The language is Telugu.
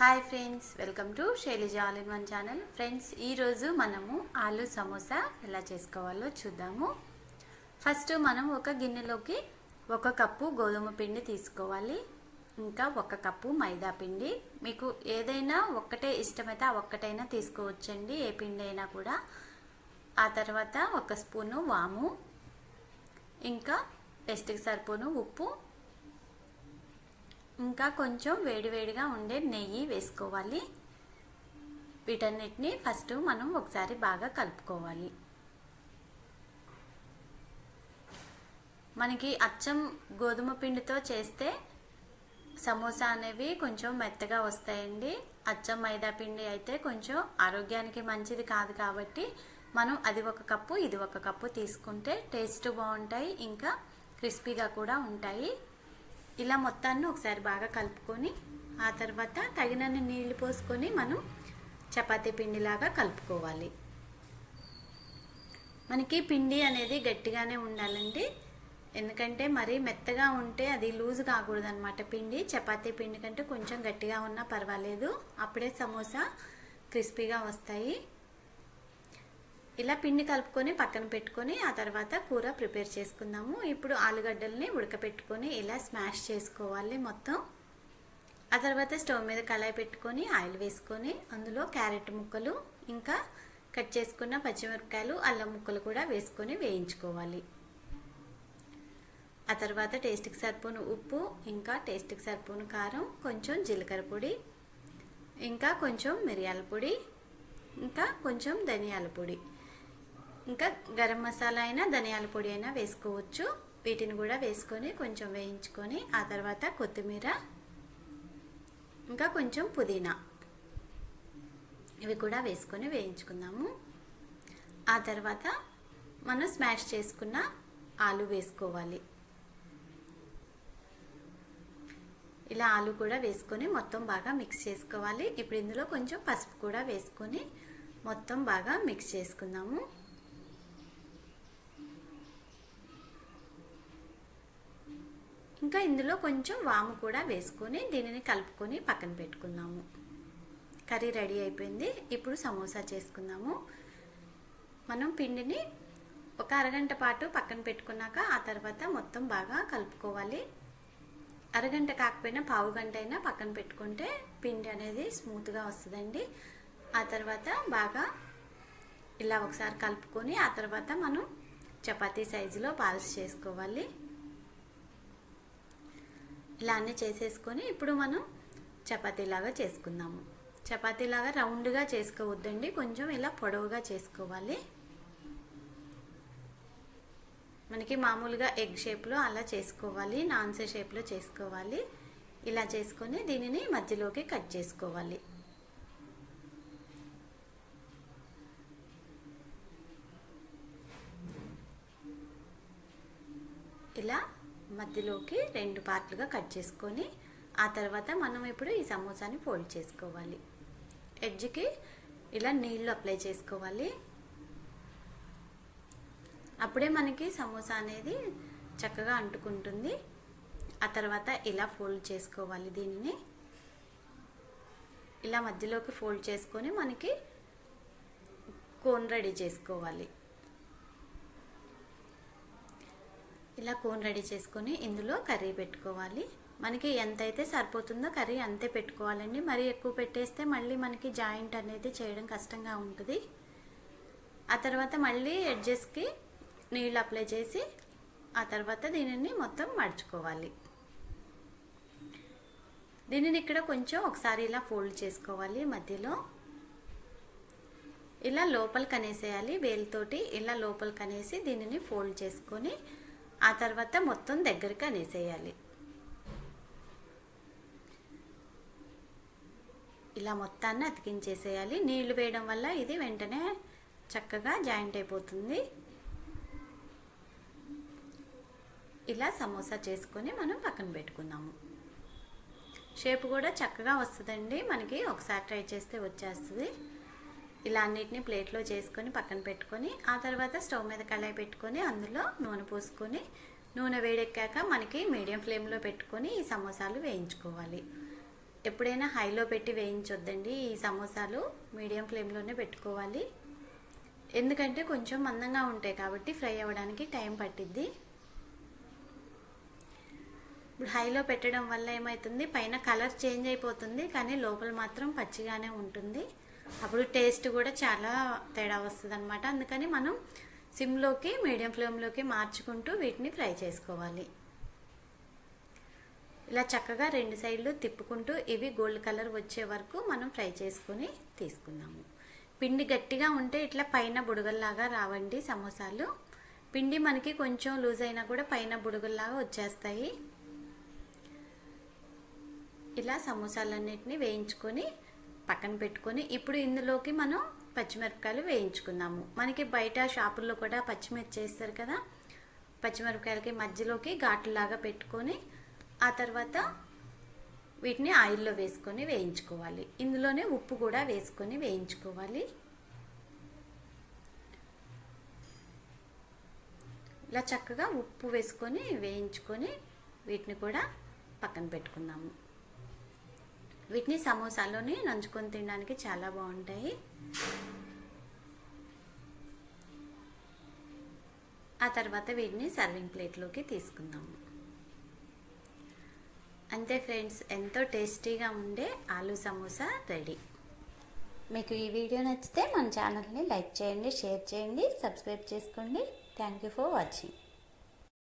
Hi friends welcome to Shailaja all in one channel friends ఈరోజు మనము ఆలు సమోసా ఎలా చేసుకోవాలో చూద్దాము. ఫస్ట్ మనం ఒక గిన్నెలోకి ఒక కప్పు గోధుమ పిండి తీసుకోవాలి. ఇంకా ఒక కప్పు మైదా పిండి. మీకు ఏదైనా ఒక్కటే ఇష్టమైతే ఆ ఒక్కటైనా తీసుకోవచ్చండి ఏ పిండి అయినా కూడా. ఆ తర్వాత ఒక స్పూను వాము. ఇంకా టెస్ట్కి సరిపోను ఉప్పు. ఇంకా కొంచెం వేడివేడిగా ఉండే నెయ్యి వేసుకోవాలి. వీటన్నిటిని ఫస్ట్ మనం ఒకసారి బాగా కలుపుకోవాలి. మనకి అచ్చం గోధుమ పిండితో చేస్తే సమోసా అనేవి కొంచెం మెత్తగా వస్తాయండి. అచ్చం మైదా పిండి అయితే కొంచెం ఆరోగ్యానికి మంచిది కాదు కాబట్టి మనం అది ఒక కప్పు ఇది ఒక కప్పు తీసుకుంటే టేస్ట్ బాగుంటాయి ఇంకా క్రిస్పీగా కూడా ఉంటాయి. ఇలా మొత్తాన్ని ఒకసారి బాగా కలుపుకొని ఆ తర్వాత తగినన్ని నీళ్ళు పోసుకొని మనం చపాతీ పిండిలాగా కలుపుకోవాలి. మనకి పిండి అనేది గట్టిగానే ఉండాలండి. ఎందుకంటే మరీ మెత్తగా ఉంటే అది లూజ్ కాకూడదు అనమాట పిండి. చపాతీ పిండి కంటే కొంచెం గట్టిగా ఉన్నా పర్వాలేదు. అప్పుడే సమోసా క్రిస్పీగా వస్తాయి. ఇలా పిండి కలుపుకొని పక్కన పెట్టుకొని ఆ తర్వాత కూర ప్రిపేర్ చేసుకుందాము. ఇప్పుడు ఆలుగడ్డల్ని ఉడకపెట్టుకొని ఇలా స్మాష్ చేసుకోవాలి మొత్తం. ఆ తర్వాత స్టవ్ మీద కళాయి పెట్టుకొని ఆయిల్ వేసుకొని అందులో క్యారెట్ ముక్కలు ఇంకా కట్ చేసుకున్న పచ్చిమిరపకాయలు అల్లం ముక్కలు కూడా వేసుకొని వేయించుకోవాలి. ఆ తర్వాత టేస్ట్కి సరిపోను ఉప్పు ఇంకా టేస్ట్కి సరిపోను కారం కొంచెం జీలకర్ర పొడి ఇంకా కొంచెం మిరియాల పొడి ఇంకా కొంచెం ధనియాల పొడి. ఇంకా గరం మసాలా అయినా ధనియాల పొడి అయినా వేసుకోవచ్చు. వీటిని కూడా వేసుకొని కొంచెం వేయించుకొని ఆ తర్వాత కొత్తిమీర ఇంకా కొంచెం పుదీనా ఇవి కూడా వేసుకొని వేయించుకుందాము. ఆ తర్వాత మనం స్మాష్ చేసుకున్న ఆలు వేసుకోవాలి. ఇలా ఆలు కూడా వేసుకొని మొత్తం బాగా మిక్స్ చేసుకోవాలి. ఇప్పుడు ఇందులో కొంచెం పసుపు కూడా వేసుకొని మొత్తం బాగా మిక్స్ చేసుకుందాము. ఇంకా ఇందులో కొంచెం వాము కూడా వేసుకొని దీనిని కలుపుకొని పక్కన పెట్టుకుందాము. కర్రీ రెడీ అయిపోయింది. ఇప్పుడు సమోసా చేసుకుందాము. మనం పిండిని ఒక అరగంట పాటు పక్కన పెట్టుకున్నాక ఆ తర్వాత మొత్తం బాగా కలుపుకోవాలి. అరగంట కాకపోయినా పావు గంట అయినా పక్కన పెట్టుకుంటే పిండి అనేది స్మూత్గా వస్తుందండి. ఆ తర్వాత బాగా ఇలా ఒకసారి కలుపుకొని ఆ తర్వాత మనం చపాతీ సైజులో పాల్స్ చేసుకోవాలి. ఇలా అన్నీ చేసేసుకొని ఇప్పుడు మనం చపాతీలాగా చేసుకుందాము. చపాతీలాగా రౌండ్గా చేసుకోవద్దండి. కొంచెం ఇలా పొడవుగా చేసుకోవాలి. మనకి మామూలుగా ఎగ్ షేప్లో అలా చేసుకోవాలి. నాన్సే షేప్లో చేసుకోవాలి. ఇలా చేసుకొని దీనిని మధ్యలోకి కట్ చేసుకోవాలి. ఇలా మధ్యలోకి రెండు పార్ట్లుగా కట్ చేసుకొని ఆ తర్వాత మనం ఇప్పుడు ఈ సమోసాని ఫోల్డ్ చేసుకోవాలి. ఎడ్జ్కి ఇలా నీళ్ళు అప్లై చేసుకోవాలి. అప్పుడే మనకి సమోసా అనేది చక్కగా అంటుకుంటుంది. ఆ తర్వాత ఇలా ఫోల్డ్ చేసుకోవాలి దీనిని. ఇలా మధ్యలోకి ఫోల్డ్ చేసుకొని మనకి కోన్ రెడీ చేసుకోవాలి. ఇలా కోన్ రెడీ చేసుకొని ఇందులో కర్రీ పెట్టుకోవాలి. మనకి ఎంతైతే సరిపోతుందో కర్రీ అంతే పెట్టుకోవాలండి. మరీ ఎక్కువ పెట్టేస్తే మళ్ళీ మనకి జాయింట్ అనేది చేయడం కష్టంగా ఉంటుంది. ఆ తర్వాత మళ్ళీ ఎడ్జెస్కి నీళ్ళు అప్లై చేసి ఆ తర్వాత దీనిని మొత్తం మడుచుకోవాలి. దీనిని ఇక్కడ కొంచెం ఒకసారి ఇలా ఫోల్డ్ చేసుకోవాలి మధ్యలో. ఇలా లోపలికి అనేసేయాలి వేలుతోటి ఇలా లోపలికి అనేసి దీనిని ఫోల్డ్ చేసుకొని ఆ తర్వాత మొత్తం దగ్గరికి అనేసేయాలి. ఇలా మొత్తాన్ని అతికించేసేయాలి. నీళ్ళు వేయడం వల్ల ఇది వెంటనే చక్కగా జాయింట్ అయిపోతుంది. ఇలా సమోసా చేసుకొని మనం పక్కన పెట్టుకుందాము. షేప్ కూడా చక్కగా వస్తుందండి. మనకి ఒకసారి ట్రై చేస్తే వచ్చేస్తుంది. ఇలా అన్నిటిని ప్లేట్లో చేసుకొని పక్కన పెట్టుకొని ఆ తర్వాత స్టవ్ మీద కళాయి పెట్టుకొని అందులో నూనె పోసుకొని నూనె వేడెక్కాక మనకి మీడియం ఫ్లేమ్లో పెట్టుకొని ఈ సమోసాలు వేయించుకోవాలి. ఎప్పుడైనా హైలో పెట్టి వేయించొద్దండి ఈ సమోసాలు మీడియం ఫ్లేమ్లోనే పెట్టుకోవాలి. ఎందుకంటే కొంచెం మందంగా ఉంటాయి కాబట్టి ఫ్రై అవ్వడానికి టైం పట్టిద్ది. ఇప్పుడు హైలో పెట్టడం వల్ల ఏమవుతుంది పైన కలర్ చేంజ్ అయిపోతుంది కానీ లోపల మాత్రం పచ్చిగానే ఉంటుంది. అప్పుడు టేస్ట్ కూడా చాలా తేడా వస్తుంది అనమాట అందుకని మనం సిమ్లోకి మీడియం ఫ్లేమ్లోకి మార్చుకుంటూ వీటిని ఫ్రై చేసుకోవాలి. ఇలా చక్కగా రెండు సైడ్లు తిప్పుకుంటూ ఇవి గోల్డ్ కలర్ వచ్చే వరకు మనం ఫ్రై చేసుకొని తీసుకుందాము. పిండి గట్టిగా ఉంటే ఇట్లా పైన బుడగల్లాగా రావండి సమోసాలు. పిండి మనకి కొంచెం లూజ్ అయినా కూడా పైన బుడగల్లాగా వచ్చేస్తాయి. ఇలా సమోసాలన్నిటిని వేయించుకొని పక్కన పెట్టుకొని ఇప్పుడు ఇందులోకి మనం పచ్చిమిరపకాయలు వేయించుకుందాము. మనకి బయట షాపుల్లో కూడా పచ్చిమిర్చి వేస్తారు కదా. పచ్చిమిరపకాయలకి మధ్యలోకి ఘాటులాగా పెట్టుకొని ఆ తర్వాత వీటిని ఆయిల్లో వేసుకొని వేయించుకోవాలి. ఇందులోనే ఉప్పు కూడా వేసుకొని వేయించుకోవాలి. ఇలా చక్కగా ఉప్పు వేసుకొని వేయించుకొని వీటిని కూడా పక్కన పెట్టుకుందాము. వీటిని సమోసాలోని నంచుకొని తినడానికి చాలా బాగుంటాయి. ఆ తర్వాత వీటిని సర్వింగ్ ప్లేట్లోకి తీసుకుందాము అంతే ఫ్రెండ్స్ ఎంతో టేస్టీగా ఉండే ఆలూ సమోసా రెడీ. మీకు ఈ వీడియో నచ్చితే మన ఛానల్ని లైక్ చేయండి షేర్ చేయండి సబ్స్క్రైబ్ చేసుకోండి. Thank you for watching.